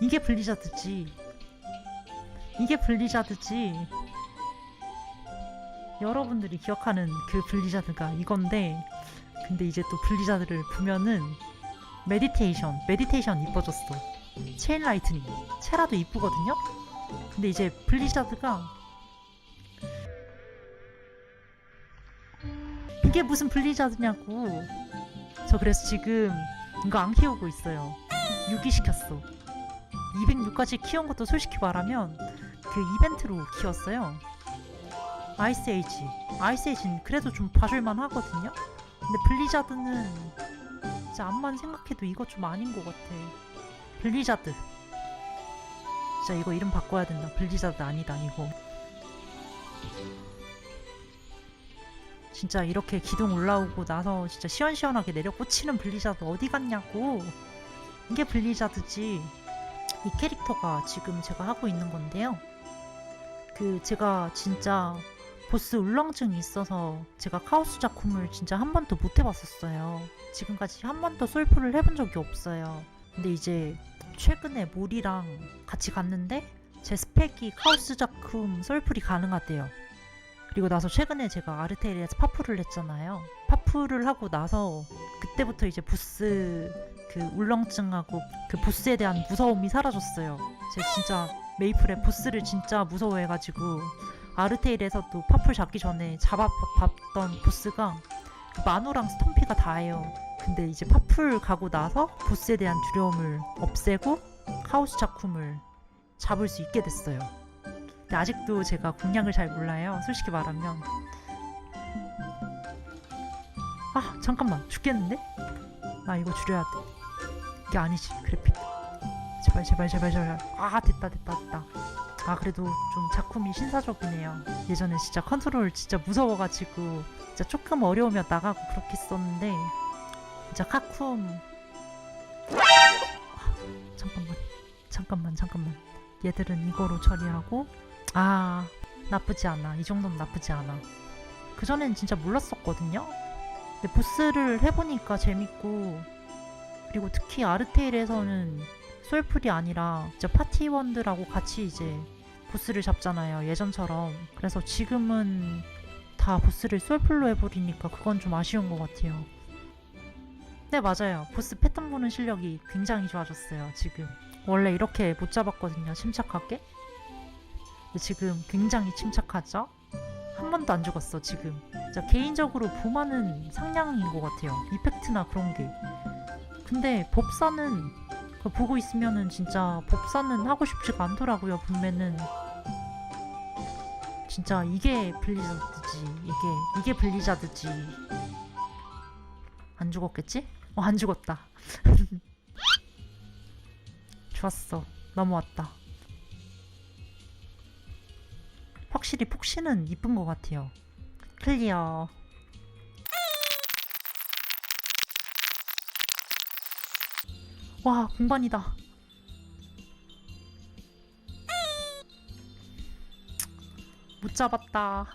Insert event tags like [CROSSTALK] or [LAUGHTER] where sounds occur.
이게 블리자드지. 이게 블리자드지. 여러분들이 기억하는 그 블리자드가 이건데, 근데 이제 또 블리자드를 보면은 메디테이션, 메디테이션 이뻐졌어. 체인 라이트닝, 체라도 이쁘거든요. 근데 이제 블리자드가 이게 무슨 블리자드냐고. 저 그래서 지금 이거 안 키우고 있어요. 유기시켰어. 206까지 키운 것도 솔직히 말하면 그 이벤트로 키웠어요. 아이스 에이지. 아이스 에이지는 그래도 좀 봐줄만 하거든요. 근데 블리자드는 진짜 암만 생각해도 이거 좀 아닌 것 같아. 블리자드. 진짜 이거 이름 바꿔야 된다. 블리자드 아니다, 이거. 진짜 이렇게 기둥 올라오고 나서 진짜 시원시원하게 내려 꽂히는 블리자드 어디 갔냐고. 이게 블리자드지. 이 캐릭터가 지금 제가 하고 있는 건데요. 그 제가 진짜 보스 울렁증이 있어서 제가 카오스 작품을 진짜 한 번도 못 해봤었어요. 지금까지 한 번도 솔프를 해본 적이 없어요. 근데 이제 최근에 몰이랑 같이 갔는데 제 스펙이 카오스 작품 솔플이 가능하대요. 그리고 나서 최근에 제가 아르테리에서 파프를 했잖아요. 파프를 하고 나서 그때부터 이제 보스 그 울렁증하고 그 보스에 대한 무서움이 사라졌어요. 제가 진짜 메이플의 보스를 진짜 무서워해가지고 아르테일에서도 파풀 잡기 전에 잡아봤던 보스가 그 마노랑 스톰피가 다예요. 근데 이제 파풀 가고 나서 보스에 대한 두려움을 없애고 카오스 작품을 잡을 수 있게 됐어요. 근데 아직도 제가 공략을 잘 몰라요. 솔직히 말하면. 아 잠깐만 죽겠는데? 나 이거 줄여야 돼. 이게 아니지 그래픽. 제발 제발 제발 제발. 아 됐다 됐다 됐다. 아 그래도 좀 작품이 신사적이네요. 예전에 진짜 컨트롤 진짜 무서워가지고 진짜 조금 어려우면 나가고 그렇게 했었는데 진짜 카쿰 아, 잠깐만 잠깐만 잠깐만 얘들은 이거로 처리하고 아 나쁘지 않아 이 정도면 나쁘지 않아 그 전엔 진짜 몰랐었거든요. 근데 보스를 해보니까 재밌고 그리고 특히 아르테일에서는 솔플이 아니라 진짜 파티원들하고 같이 이제 보스를 잡잖아요. 예전처럼. 그래서 지금은 다 보스를 솔플로 해버리니까 그건 좀 아쉬운 것 같아요. 네, 맞아요. 보스 패턴 보는 실력이 굉장히 좋아졌어요, 지금. 원래 이렇게 못 잡았거든요, 침착하게. 지금 굉장히 침착하죠? 한 번도 안 죽었어, 지금. 개인적으로 보마는 상냥인 것 같아요. 이펙트나 그런 게. 근데 법사는 보고 있으면은 진짜 법사는 하고 싶지가 않더라고요 분매는 진짜 이게 블리자드지 이게 이게 블리자드지. 안 죽었겠지? 어 안 죽었다. [LAUGHS] 좋았어. 넘어왔다. 확실히 폭신은 이쁜 것 같아요. 클리어 와 공간이다. 못 잡았다